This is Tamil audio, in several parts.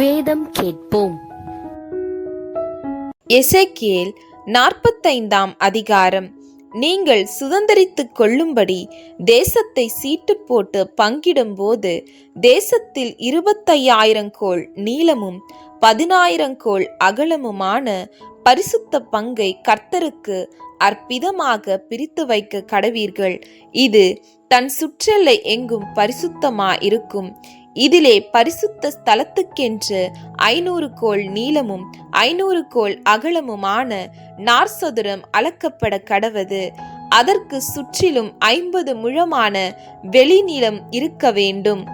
வேதம் கேட்போம். எசேக்கியேல் நாற்பத்தைந்தாம் அதிகாரம். நீங்கள் சுதந்தரித்துக் கொள்ளும்படி தேசத்தை சீட்டு போட்டு பங்கிடும்போது தேசத்தில் இருபத்தையாயிரம் கோல் நீளமும் பதினாயிரம் கோல் அகலமுமான பரிசுத்த பங்கை கர்த்தருக்கு அற்பிதமாக பிரித்து வைக்க கடவீர்கள். இது தன் சுற்றெல்லை எங்கும் பரிசுத்தமா இருக்கும். இதிலே பரிசுத்த ஸ்தலத்துக்கென்று ஐநூறு கோல் நீளமும் ஐநூறு கோல் அகலமுமான நார்சதுரம் அளக்கப்பட கடவது. அதற்கு சுற்றிலும் ஐம்பது முழமான வெளிநீளம் இருக்க வேண்டும்.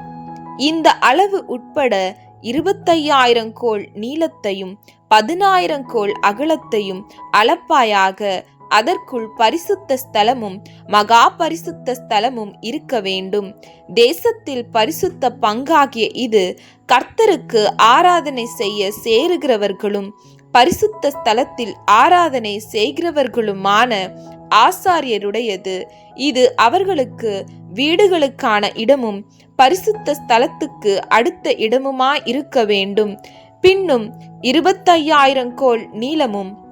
இந்த அளவு உட்பட இருபத்தையாயிரம் கோல் நீளத்தையும் பதினாயிரம் கோல் அகலத்தையும் அளப்பாயாக அதற்குள் பரிசுத்த ஸ்தலமும் மகா பரிசுத்த ஸ்தலமும் இருக்க வேண்டும். தேசத்தில் பரிசுத்த பங்காகிய இது கர்த்தருக்கு ஆராதனை செய்ய சேருகிறவர்களும் பரிசுத்த ஸ்தலத்தில் ஆராதனை செய்கிறவர்களுமான ஆசாரியருடையது. இது அவர்களுக்கு வீடுகளுக்கான இடமும் பரிசுத்த ஸ்தலத்துக்கு அடுத்த இடமுமாய் இருக்க வேண்டும். பின்னும் இருபத்தையாயிரம் கோல் நீளமும்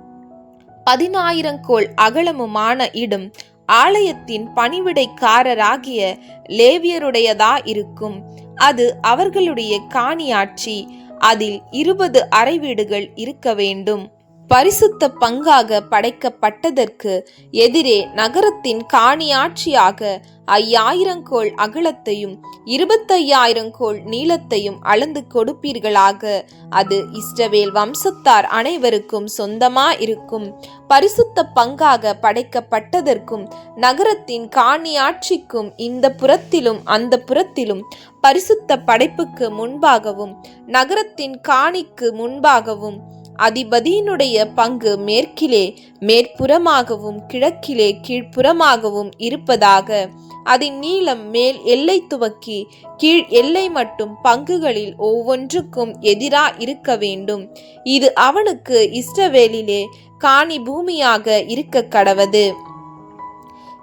பதினாயிரங்கோள் அகலமுமான இடம் ஆலயத்தின் பணிவிடைக்காரராகிய லேவியருடையதா இருக்கும். அது அவர்களுடைய காணியாட்சி. அதில் இருபது அறை வீடுகள் இருக்க வேண்டும். பரிசுத்த பங்காக படைக்கப்பட்டதற்கு எதிரே நகரத்தின் காணியாட்சியாக ஐயாயிரங்கோள் அகலத்தையும் இருபத்தையாயிரம் கோள் நீளத்தையும் அளந்து கொடுப்பீர்களாக. அது இஸ்ரவேல் வம்சத்தார் அனைவருக்கும் சொந்தமா இருக்கும் பரிசுத்த பங்காக படைக்கப்பட்டதற்கும் நகரத்தின் காணியாட்சிக்கும் இந்த புறத்திலும் அந்த புறத்திலும் பரிசுத்த படைப்புக்கு முன்பாகவும் நகரத்தின் காணிக்கு முன்பாகவும் அதிபதியினுடைய பங்கு மேற்கிலே மேற்புறமாகவும் கிழக்கிலே கீழ்ப்புறமாகவும் இருப்பதாக. அதன் நீளம் மேல் எல்லை துவக்கி கீழ் எல்லை மட்டும் பங்குகளில் ஒவ்வொன்றுக்கும் எதிரா இருக்க வேண்டும். இது அவனுக்கு இஷ்டவேலிலே காணி பூமியாக இருக்க கடவது.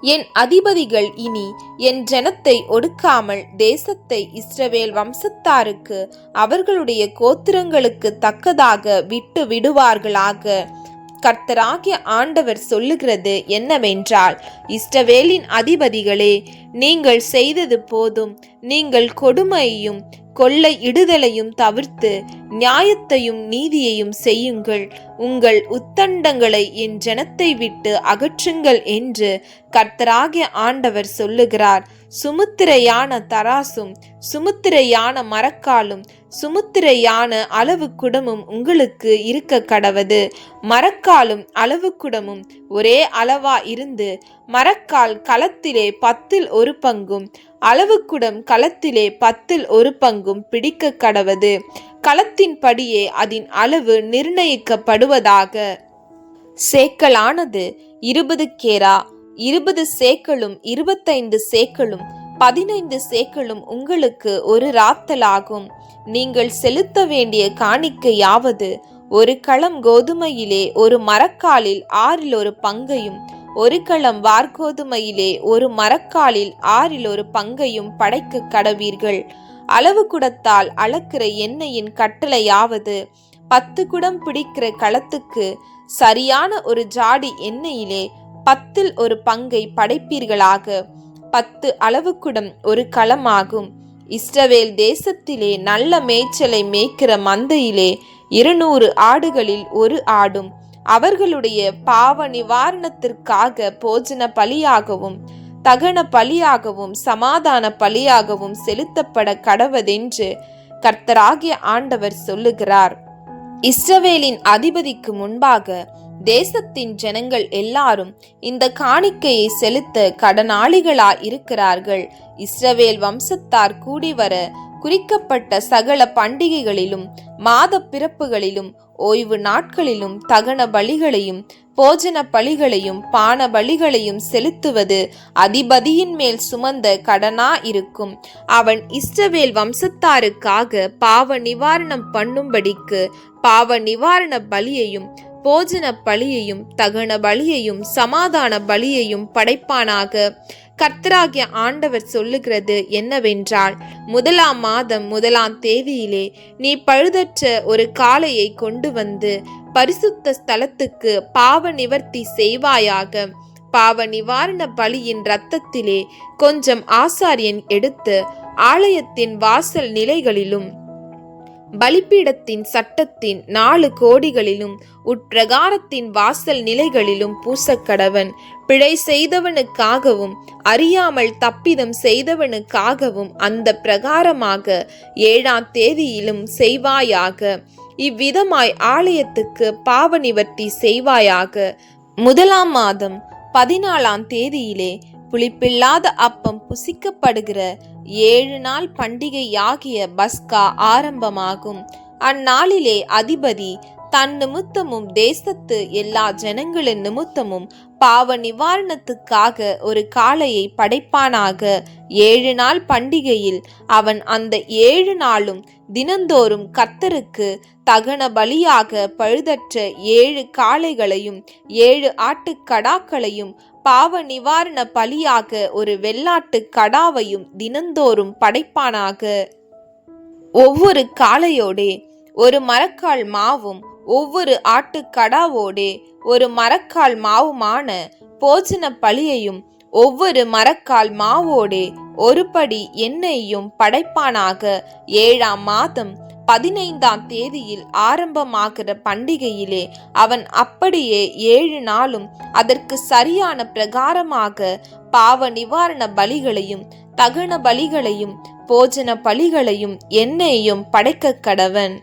என் அதிபதிகள் இனி என் ஜனத்தை ஒடுக்காமல் தேசத்தை இஸ்ரவேல் வம்சத்தாருக்கு அவர்களுடைய கோத்திரங்களுக்கு தக்கதாக விட்டு விடுவார்களாக. கர்த்தராகிய ஆண்டவர் சொல்லுகிறது என்னவென்றால் இஸ்ரவேலின் அதிபதிகளே நீங்கள் செய்தது போதும் நீங்கள் கொடுமையையும் கொள்ளை இடுதலையும் தவிர்த்து நியாயத்தையும் நீதியையும் செய்யுங்கள். உங்கள் உத்தண்டங்களை என் ஜனத்தை விட்டு அகற்றுங்கள் என்று கர்த்தராகிய ஆண்டவர் சொல்லுகிறார். சுமுத்திரையான தராசும் சுமுத்திரையான மரக்காலும் சுமுத்திரையான அளவு குடமும் உங்களுக்கு இருக்க கடவது. மரக்காலும் அளவு குடமும் ஒரே அளவா இருந்து மரக்கால் களத்திலே பத்தில் ஒரு பங்கும் அளவுக்குடம் களத்திலே பத்தில் ஒரு பங்கும் பிடிக்க கடவது. களத்தின்படியே அதன் அளவு நிர்ணயிக்கப்படுவதாக. சேக்கலானது இருபது கேரா இருபது சேக்களும் இருபத்தைந்து சேக்களும் பதினைந்து சேக்களும் உங்களுக்கு ஒரு ராத்தலாகும். நீங்கள் செலுத்த வேண்டிய காணிக்கையாவது ஒரு களம் கோதுமையிலே ஒரு மரக்காலில் ஆறில் ஒரு பங்கையும் ஒரு களம் வார்கோதுமையிலே ஒரு மரக்காலில் ஆறில் ஒரு பங்கையும் படைக்க கடவீர்கள். அளவு குடத்தால் அளக்கிற எண்ணெயின் கட்டளையாவது பத்து குடம் பிடிக்கிற களத்துக்கு சரியான ஒரு ஜாடி எண்ணெயிலே பத்தில் ஒரு பங்கை படைப்பீர்களாக. பத்து அளவு குடம் ஒரு களமாகும். இஸ்ரவேல் தேசத்திலே நல்ல மேய்ச்சலை மேய்க்கிற மந்தையிலே இருநூறு ஆடுகளில் ஒரு ஆடும். அவர்களுடைய பாவ நிவாரணத்திற்காக போஜன பலியாகவும் தகன பலியாகவும் சமாதான பலியாகவும் செலுத்தப்பட கடவதென்று கர்த்தராகிய ஆண்டவர் சொல்லுகிறார். இஸ்ரவேலின் அதிபதிக்கு முன்பாக தேசத்தின் ஜனங்கள் எல்லாரும் இந்த காணிக்கையை செலுத்த கடனாளிகளா இருக்கிறார்கள் இஸ்ரவேல் வம்சத்தார் கூடி வர குறிக்கப்பட்ட சகல பண்டிகைகளிலும் மாத பிறப்புகளிலும் ஓய்வு நாட்களிலும் தகன பலிகளையும் போஜன பலிகளையும் பான பலிகளையும் செலுத்துவது அதிபதியின் மேல் சுமந்த கடனா இருக்கும். அவன் இஸ்ரவேல் வம்சத்தாருக்காக பாவ நிவாரணம் பண்ணும்படிக்கு பாவ நிவாரண பலியையும் போஜன பலியையும் தகன பலியையும் சமாதான பலியையும் படைப்பானாக. கர்த்தராகிய ஆண்டவர் சொல்லுகிறது என்னவென்றால் முதலாம் மாதம் முதலாம் தேதியிலே நீ பழுதற்ற ஒரு காளையை கொண்டு வந்து பரிசுத்த ஸ்தலத்துக்கு பாவ நிவர்த்தி செய்வாயாக. பாவ நிவாரண பலியின் இரத்தத்திலே கொஞ்சம் ஆசாரியன் எடுத்து ஆலயத்தின் வாசல் நிலைகளிலும் பலிப்பீடத்தின் சட்டத்தின் நாலு கோடிகளிலும் உட்பிரகாரத்தின் வாசல் நிலைகளிலும் பூசக்கடவன். பிழை செய்தவனுக்காகவும் அறியாமல் தப்பிதம் செய்தவனுக்காகவும் அந்த பிரகாரமாக ஏழாம் தேதியிலும் செய்வாயாக. இவ்விதமாய் ஆலயத்துக்கு பாவ நிவர்த்தி செய்வாயாக. முதலாம் மாதம் பதினாலாம் தேதியிலே புளிப்பில்லாத அப்பம் புசிக்கப்படுகிற ஏழு நாள் பண்டிகையாகிய பஸ்கா ஆரம்பமாகும். அந்நாளிலே அதிபதி தன் நிமித்தமும் தேசத்து எல்லா ஜனங்களின் நிமித்தமும் பாவ நிவாரணத்துக்காக ஒரு காளையை படைப்பானாக. ஏழு நாள் பண்டிகையில் அவன் அந்த ஏழு நாளும் தினந்தோறும் கத்தருக்கு தகன பலியாக பழுதற்ற ஏழு காளைகளையும் ஏழு ஆட்டுக்கடாக்களையும் பாவ நிவாரண பலியாக ஒரு வெள்ளாட்டு கடாவையும் தினந்தோறும் படைப்பானாக. ஒவ்வொரு காளையோடே ஒரு மரக்கால் மாவும் ஒவ்வொரு ஆட்டுக்கடாவோடே ஒரு மரக்கால் மாவுமான போஜன பலியையும் ஒவ்வொரு மரக்கால் மாவோடே ஒரு படி எண்ணெயையும் படைப்பானாக. ஏழாம் மாதம் பதினைந்தாம் தேதியில் ஆரம்பமாகிற பண்டிகையிலே அவன் அப்படியே ஏழு நாளும் அதற்கு சரியான பிரகாரமாக பாவ நிவாரண பலிகளையும் தகன பலிகளையும் போஜன பலிகளையும் எண்ணெயையும் படைக்க கடவன்.